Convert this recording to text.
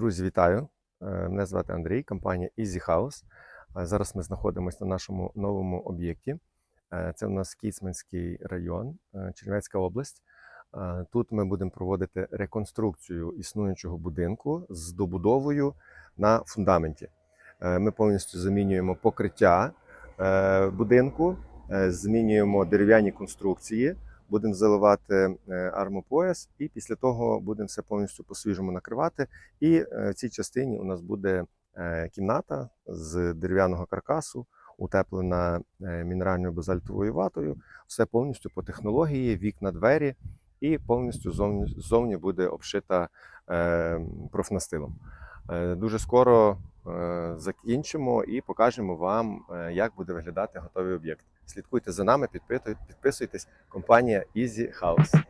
Друзі, вітаю! Е, Мене звати Андрій, компанія Easy House. Е, Зараз ми знаходимося на нашому новому об'єкті. Е, Це у нас Кіцманський район, Чернівецька область. Тут ми будемо проводити реконструкцію існуючого будинку з добудовою на фундаменті. Ми повністю замінюємо покриття будинку, змінюємо дерев'яні конструкції, будемо заливати е, армопояс, і після того будемо все повністю по-свіжому накривати. І е, в цій частині у нас буде е, кімната з дерев'яного каркасу, утеплена мінеральною базальтовою ватою. Все повністю по технології, вікна, двері, і повністю зовні, зовні буде обшита профнастилом. Дуже скоро закінчимо і покажемо вам, е, як буде виглядати готовий об'єкт. Слідкуйте за нами, підписуйтесь. Компанія Easy House.